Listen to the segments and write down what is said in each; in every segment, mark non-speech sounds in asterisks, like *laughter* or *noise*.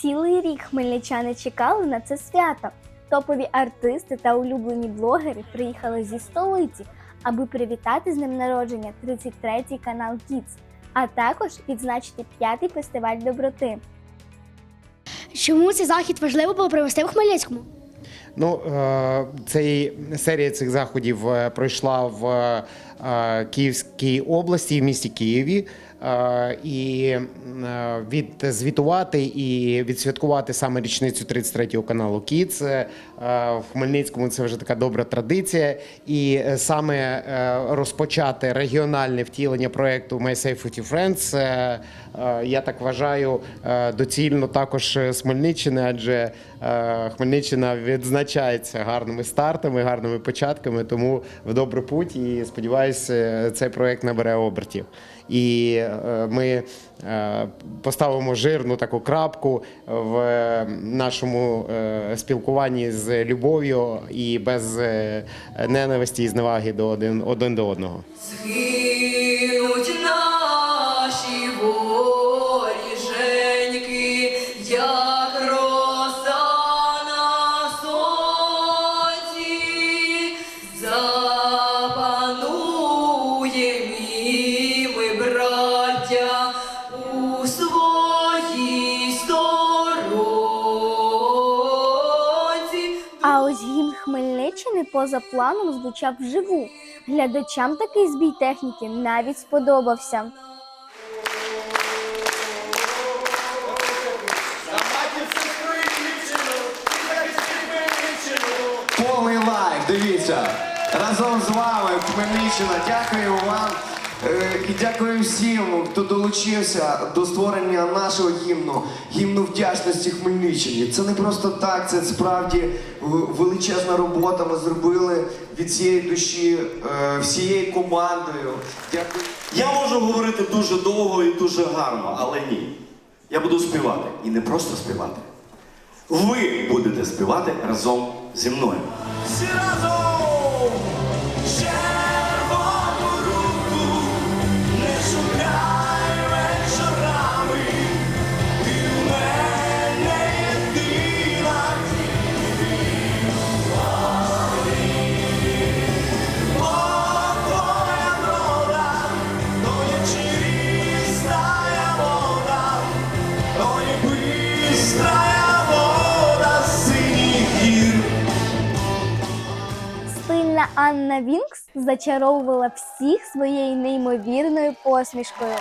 Цілий рік хмельничани чекали на це свято. Топові артисти та улюблені блогери приїхали зі столиці, аби привітати з ним народження 33-й канал Kids, а також відзначити п'ятий фестиваль доброти. Чому цей захід важливо було провести в Хмельницькому? Ну, е, цей серія цих заходів е, пройшла в е, Київській області, в місті Києві. Е, І е, відзвітувати і відсвяткувати саме річницю 33-го каналу Кіц в Хмельницькому це вже така добра традиція. І е, саме е, розпочати регіональне втілення проекту My Safety Friends, е, е, я так вважаю, е, доцільно також з Хмельниччини, адже е, Хмельниччина відзначається гарними стартами, гарними початками. Тому в добрий путь і сподіваюся, цей проект набере обертів. І е, ми е, поставимо жирну таку крапку в нашому е, спілкуванні з любов'ю і без ненависті і зневаги до один, один до одного. Згинуть поза планом звучав вживу. Глядачам такий збій техніки навіть сподобався. Повний лайк, дивіться. Разом з вами Хмельниччина. Дякую вам. Е, І дякую всім, хто долучився до створення нашого гімну, гімну вдячності Хмельниччині. Це не просто так, це справді величезна робота. Ми зробили від цієї душі е, всією командою. Дякую. Я можу говорити дуже довго і дуже гарно, але ні. Я буду співати. І не просто співати. Ви будете співати разом зі мною. Всі разом! Анна Вінкс зачаровувала всіх своєю неймовірною посмішкою.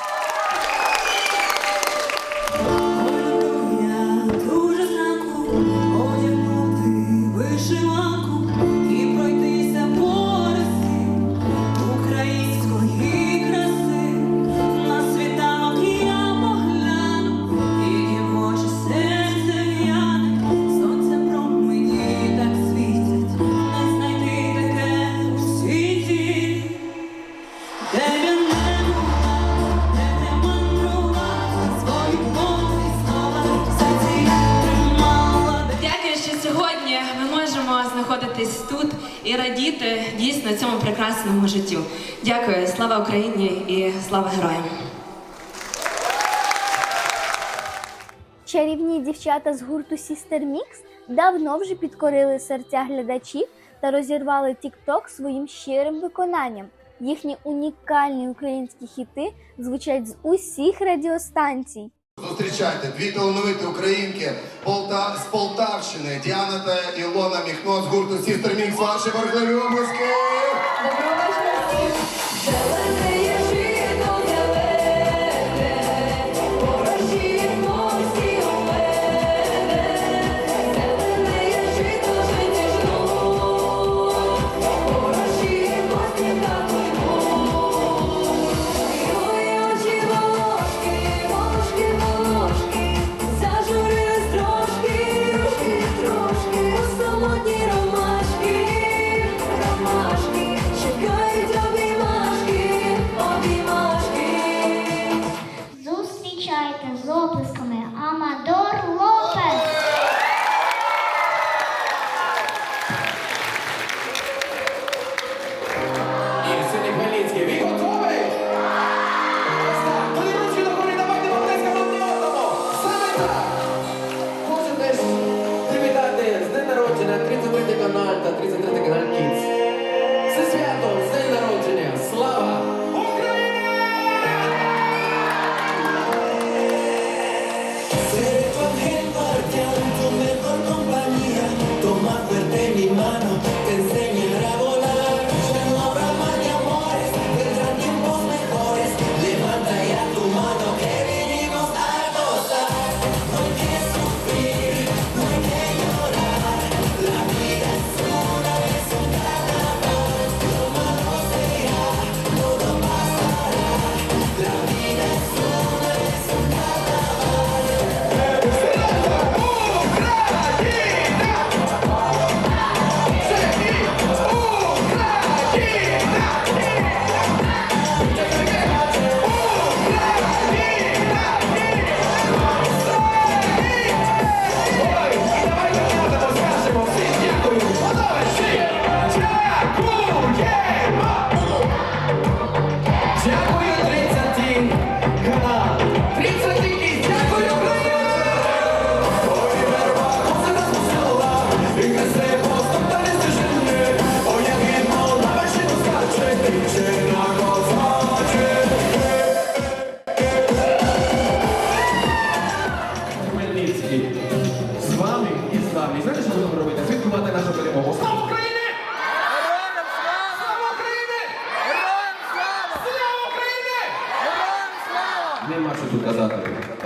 Прекрасному життю. Дякую, слава Україні і слава героям! Чарівні дівчата з гурту Sister Mix давно вже підкорили серця глядачів та розірвали TikTok своїм щирим виконанням. Їхні унікальні українські хіти звучать з усіх радіостанцій. Зустрічайте дві талановиті українки Полта... з Полтавщини Діана та Ілона Міхно з гурту Sister Mix. Ваші боргливі обласки!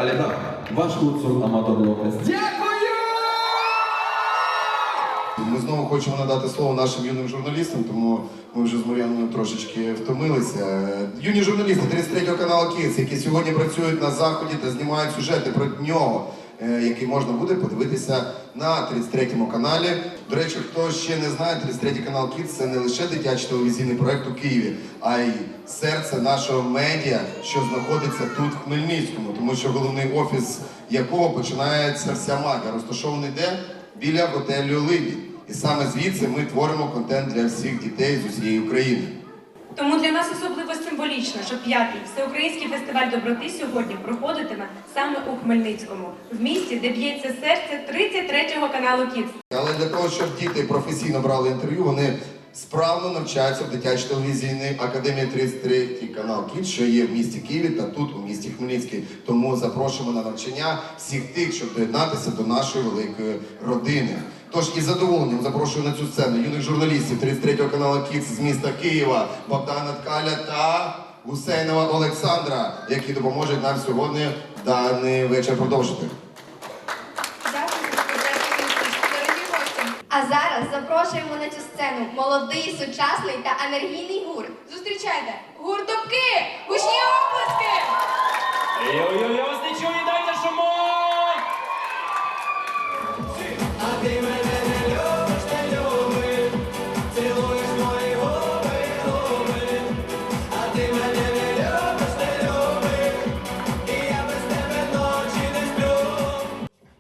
Але так, ваш Гуцул Аматор Лопес. Ми знову хочемо надати слово нашим юним журналістам, тому ми вже з Мар'яною трошечки втомилися. Юні журналісти 33 каналу Кіс, які сьогодні працюють на заході та знімають сюжети про нього, який можна буде подивитися на 33 каналі. До речі, хто ще не знає, 33 канал Кіс це не лише дитячий телевізійний проект у Києві, а й серце нашого медіа, що знаходиться тут в Хмельницькому, тому що головний офіс якого починається вся магія, розташований де? біля готелю Либідь. І саме звідси ми творимо контент для всіх дітей з усієї України. Тому для нас особливо символічно, що п'ятий всеукраїнський фестиваль доброти сьогодні проходитиме саме у Хмельницькому, в місті, де б'ється серце 33-го каналу Кіт. Але для того, щоб діти професійно брали інтерв'ю, вони справно навчаються в дитячій телевізійній академії 33 канал Кіт, що є в місті Києві та тут, у місті Хмельницький. Тому запрошуємо на навчання всіх тих, щоб доєднатися до нашої великої родини. Тож із задоволенням запрошую на цю сцену юних журналістів 33 каналу Кіт з міста Києва, Богдана Ткаля та Гусейнова Олександра, які допоможуть нам сьогодні даний вечір продовжити. А зараз запрошуємо на цю сцену молодий, сучасний та енергійний гурт. Зустрічайте гурт Гучні оплески! Йо-йо, я вас не чую, дайте шумок!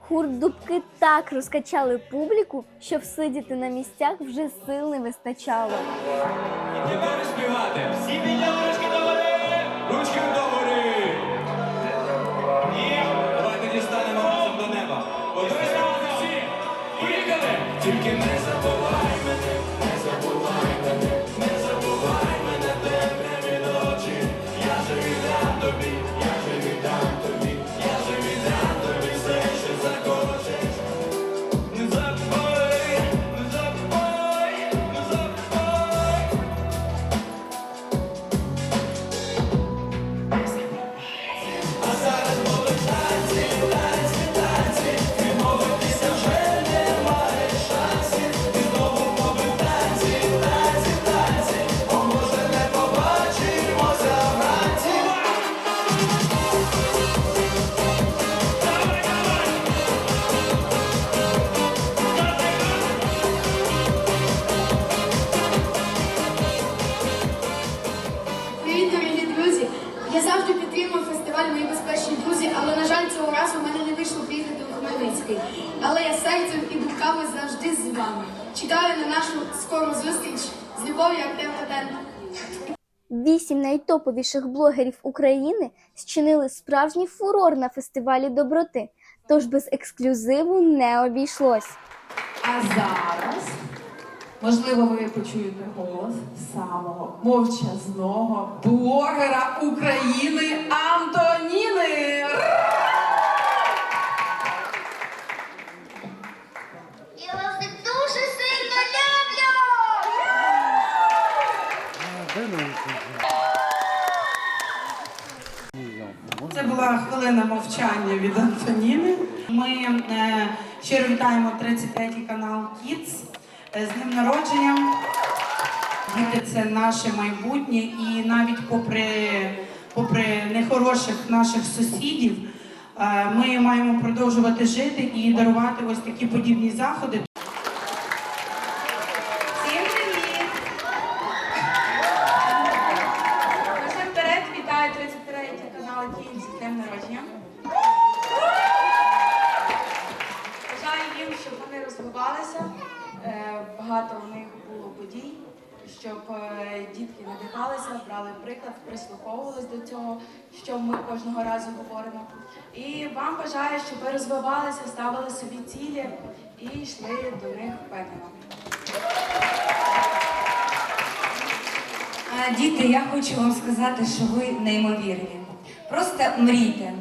Гурт Дубки так розкачали публіку, що всидіти на місцях вже сил не вистачало. Тепер співати. Всі підняли догори! Ручки догори! І давайте дістанемо разом до неба. Готові всі? Поїхали! Тільки не скору зустріч з любов'ю Артем Котенко. Вісім найтоповіших блогерів України зчинили справжній фурор на фестивалі доброти, тож без ексклюзиву не обійшлось. А зараз, можливо, ви почуєте голос самого мовчазного блогера України Антоніни. Хвилина мовчання від Антоніни. Ми е, щиро вітаємо 33-й канал Kids е, з днем народження. Діти це наше майбутнє, і навіть попри, попри нехороших наших сусідів, е, ми маємо продовжувати жити і дарувати ось такі подібні заходи. Всім привіт! Насамперед вітаю 33 канал Київ з днем народження. Бажаю їм, щоб вони розвивалися, е, багато у них було подій, щоб е, дітки надихалися, брали приклад, прислуховувались до цього, що ми кожного разу говоримо. І вам бажаю, щоб ви розвивалися, ставили собі цілі і йшли до них впевнено. Діти, я хочу вам сказати, що ви неймовірні. Просто мрійте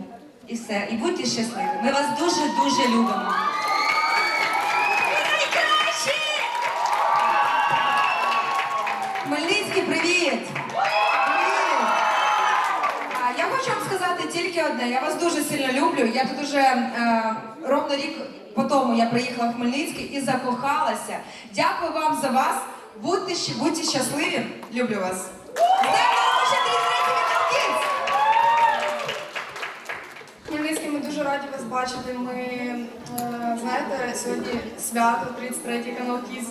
і все, і будьте щасливі. Ми вас дуже дуже любимо. Тільки. Я вас дуже сильно люблю. Я тут уже е, ровно рік по тому я приїхала в Хмельницький і закохалася. Дякую вам за вас. Будьте будьте щасливі. Люблю вас. З днем народження, 33 канал Kids! Хмельницький, ми дуже раді вас бачити. Ми е, знаєте, сьогодні свято, 33 канал Кіз.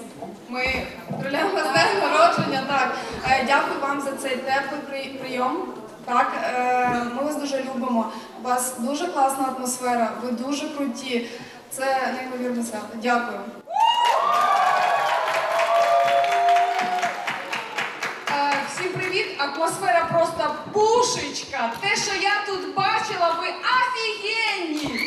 Ми поздравляємо вас днем народження. Так, Е, дякую вам за цей теплий при- прийом. Так, е, ми вас дуже любимо. У вас дуже класна атмосфера, ви дуже круті. Це неймовірне свято. Дякую. Е, Всім привіт! Атмосфера просто пушечка. Те, що я тут бачила, ви офігенні!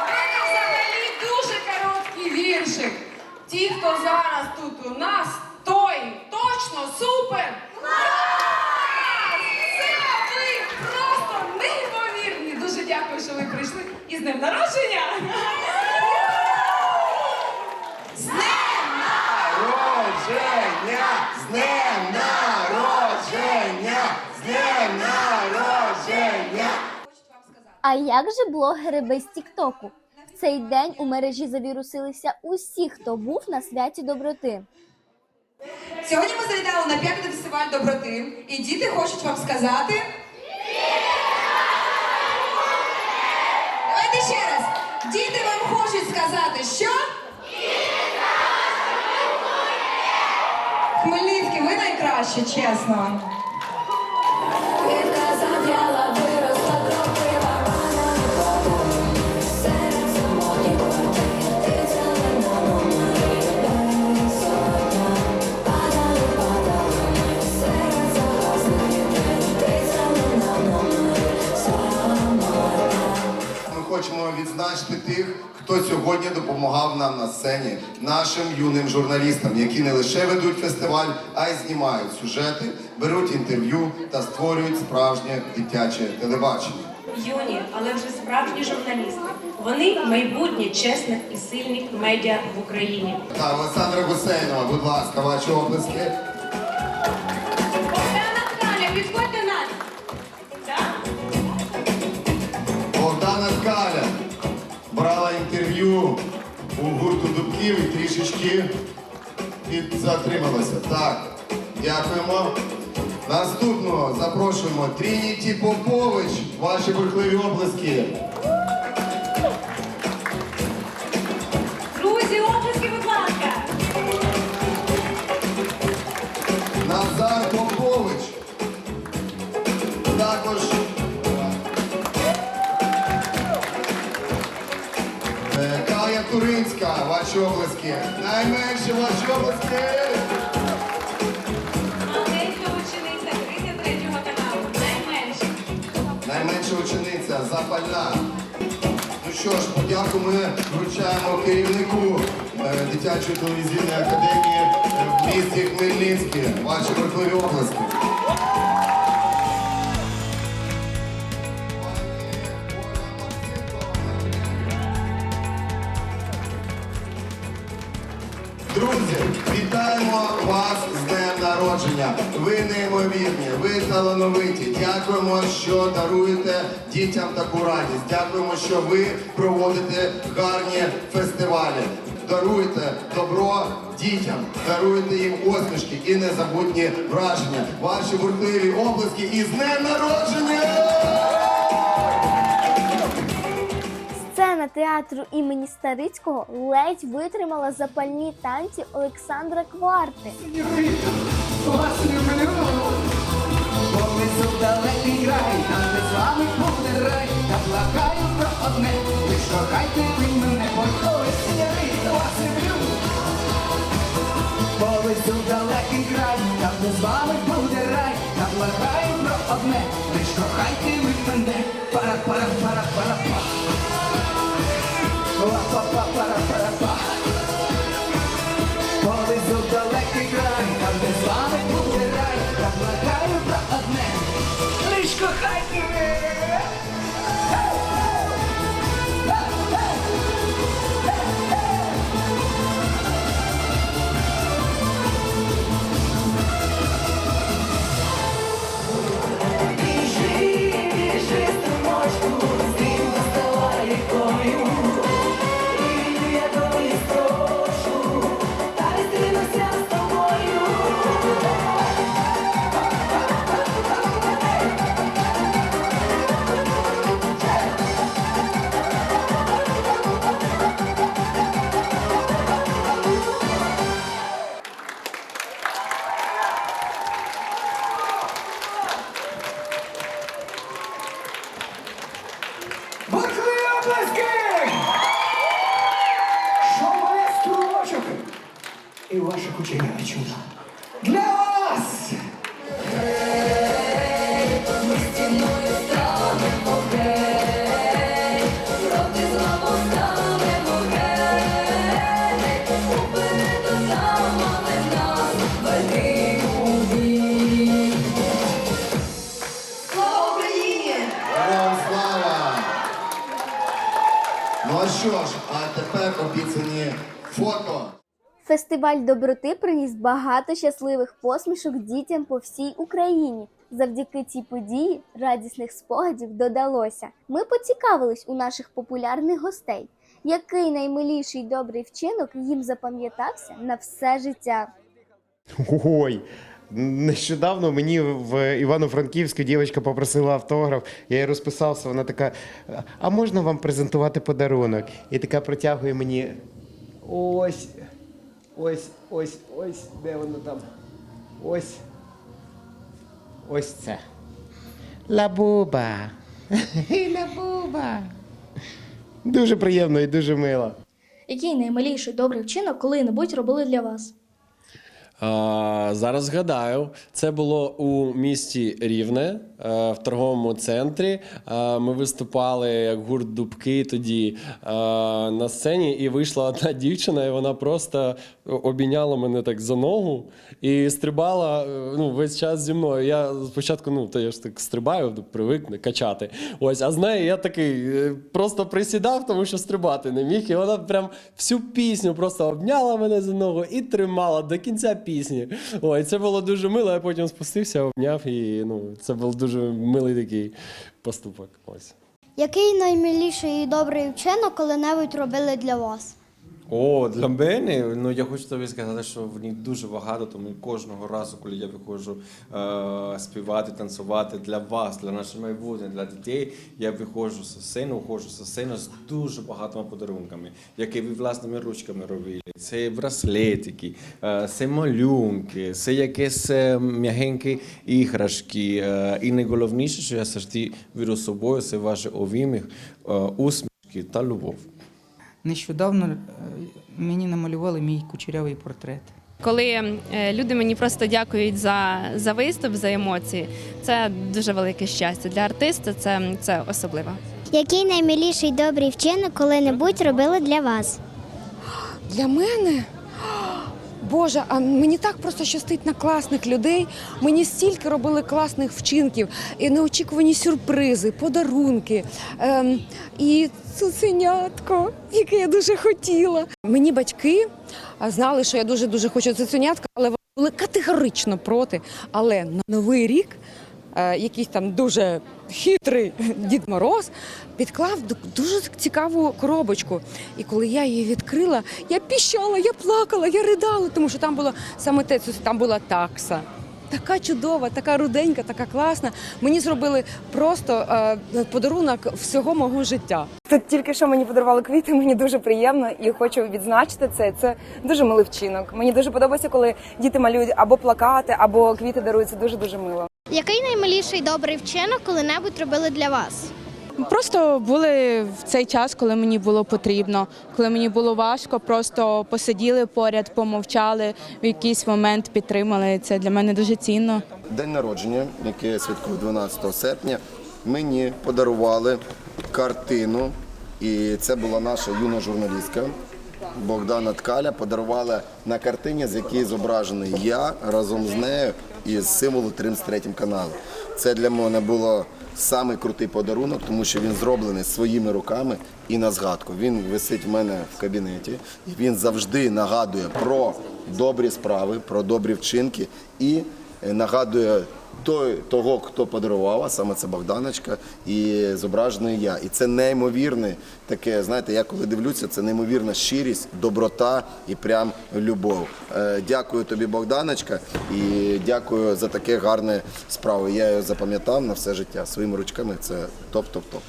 У мене взагалі дуже короткий віршик. Ті, хто зараз А як же блогери без Тіктоку? В цей день у мережі завірусилися усі, хто був на святі доброти. Сьогодні ми завітали на п'ятий фестиваль доброти, і діти хочуть вам сказати. Давайте ще раз. Діти вам хочуть сказати, що? Хмельницький, ви найкраще, чесно. Хочемо відзначити тих, хто сьогодні допомагав нам на сцені, нашим юним журналістам, які не лише ведуть фестиваль, а й знімають сюжети, беруть інтерв'ю та створюють справжнє дитяче телебачення. Юні, але вже справжні журналісти. Вони майбутнє чесних і сильних медіа в Україні. Та Олександра Гусейнова, будь ласка, ваші оплески. І трішечки затрималася. Так, дякуємо. Наступного запрошуємо Трініті Попович. Ваші бурхливі оплески. Туринська, ваші оплески. Найменше ваші оплески. Маленька учениця 33-го каналу. Найменше. Найменша учениця запальна. Ну що ж, подяку ми вручаємо керівнику е, дитячої телевізійної академії в місті Хмельницьке. Ваші верхові області. Народження. Ви неймовірні, ви талановиті. Дякуємо, що даруєте дітям таку радість. Дякуємо, що ви проводите гарні фестивалі. Даруєте добро дітям, даруєте їм посмішки і незабутні враження. Ваші бурхливі обласки і з днем народження! Сцена театру імені Старицького ледь витримала запальні танці Олександра Кварти. Повезу в далекий край, там де з вами буде рай, та благаю про одне, лиш кохайте ви мене, бо ось я вас люблю. Повезу в далекий край, там де з вами буде рай, та благаю про одне, лиш кохайте ви мене, пара пара пара пара па. Ла що ж, а тепер обіцяні фото. Фестиваль доброти приніс багато щасливих посмішок дітям по всій Україні. Завдяки цій події радісних спогадів додалося. Ми поцікавились у наших популярних гостей, який наймиліший добрий вчинок їм запам'ятався на все життя. Ой. Нещодавно мені в Івано-Франківську дівчинка попросила автограф, я їй розписався, вона така, а можна вам презентувати подарунок? І така протягує мені ось, ось, ось, ось, де воно там? Ось. Ось це. Лабуба. Лабуба. Дуже приємно і дуже мило. Який наймиліший добрий вчинок коли-небудь робили для вас? Зараз згадаю, це було у місті Рівне е, в торговому центрі. Ми виступали як гурт Дубки тоді е, на сцені, і вийшла одна дівчина, і вона просто обійняла мене так за ногу і стрибала е, ну, весь час зі мною. Я спочатку, ну, то я ж так стрибаю, привик качати. Ось, а з нею я такий просто присідав, тому що стрибати не міг. І вона прям всю пісню просто обняла мене за ногу і тримала до кінця пісні. Ой, це було дуже мило. Я потім спустився, обняв, і ну, це був дуже милий такий поступок. Ось. Який наймиліший і добрий вчинок коли-небудь робили для вас? О, для мене, ну я хочу тобі сказати, що в них дуже багато, тому кожного разу, коли я виходжу е, співати, танцювати для вас, для нашого майбутнього, для дітей, я виходжу з сцени, уходжу з сцени з дуже багатими подарунками, які ви власними ручками робили. Це браслетики, е, це малюнки, це якісь е, м'ягенькі іграшки. Е, і найголовніше, що я завжди беру з собою, це ваші обійми, е, усмішки та любов. Нещодавно е, мені намалювали мій кучерявий портрет. Коли е, люди мені просто дякують за, за виступ, за емоції, це дуже велике щастя. Для артиста це, це особливо. Який наймиліший добрий вчинок коли-небудь робили для вас? Для мене? Боже, а мені так просто щастить на класних людей. Мені стільки робили класних вчинків, і неочікувані сюрпризи, подарунки. Ем, і цуценятко, яке я дуже хотіла. Мені батьки знали, що я дуже дуже хочу цуценятка, але вони були категорично проти. Але на новий рік якийсь там дуже хитрий *laughs* Дід Мороз підклав дуже цікаву коробочку. І коли я її відкрила, я піщала, я плакала, я ридала, тому що там було саме те, там була такса. Така чудова, така руденька, така класна. Мені зробили просто е, подарунок всього мого життя. Тут тільки що мені подарували квіти, мені дуже приємно і хочу відзначити це. Це дуже милий вчинок. Мені дуже подобається, коли діти малюють або плакати, або квіти дарують. Це дуже дуже мило. Який наймиліший добрий вчинок коли-небудь робили для вас? Просто були в цей час, коли мені було потрібно, коли мені було важко, просто посиділи поряд, помовчали, в якийсь момент підтримали. Це для мене дуже цінно. День народження, який я святкую 12 серпня, мені подарували картину, і це була наша юна журналістка. Богдана Ткаля подарувала на картині, з якій зображений я разом з нею і з символу 33 каналу. Це для мене було самий крутий подарунок, тому що він зроблений своїми руками і на згадку. Він висить в мене в кабінеті, він завжди нагадує про добрі справи, про добрі вчинки і нагадує той, того, хто подарував, а саме це Богданочка, і зображений я. І це неймовірне таке, знаєте, я коли дивлюся, це неймовірна щирість, доброта і прям любов. Е, Дякую тобі, Богданочка, і дякую за таке гарне справи. Я його запам'ятав на все життя своїми ручками. Це топ-топ-топ.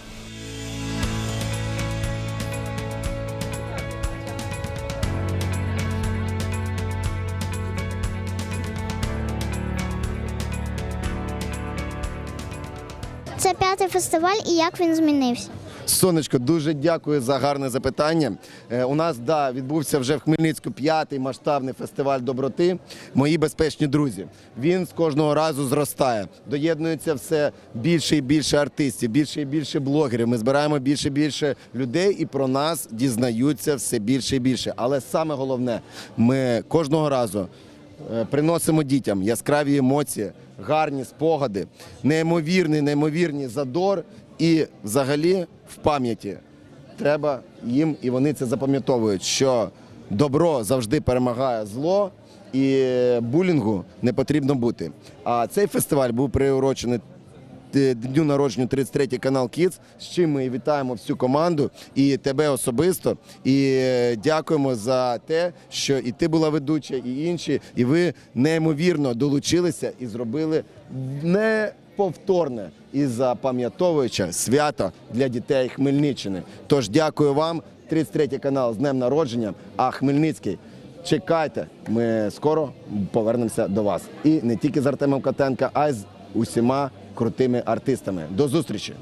Це п'ятий фестиваль і як він змінився? Сонечко, дуже дякую за гарне запитання. Е, У нас да, відбувся вже в Хмельницьку п'ятий масштабний фестиваль доброти. Мої безпечні друзі. Він з кожного разу зростає. Доєднується все більше і більше артистів, більше і більше блогерів. Ми збираємо більше і більше людей, і про нас дізнаються все більше і більше. Але саме головне, ми кожного разу приносимо дітям яскраві емоції, гарні спогади, неймовірний, неймовірний задор і взагалі в пам'яті треба їм, і вони це запам'ятовують, що добро завжди перемагає зло, і булінгу не потрібно бути. А цей фестиваль був приурочений е, дню народження 33 канал Kids, з чим ми вітаємо всю команду і тебе особисто. І е, дякуємо за те, що і ти була ведуча, і інші, і ви неймовірно долучилися і зробили неповторне і запам'ятовуюче свято для дітей Хмельниччини. Тож дякую вам, 33 канал з днем народження. А Хмельницький. Чекайте, ми скоро повернемося до вас. І не тільки з Артемом Котенка, а й з усіма крутими артистами. До зустрічі!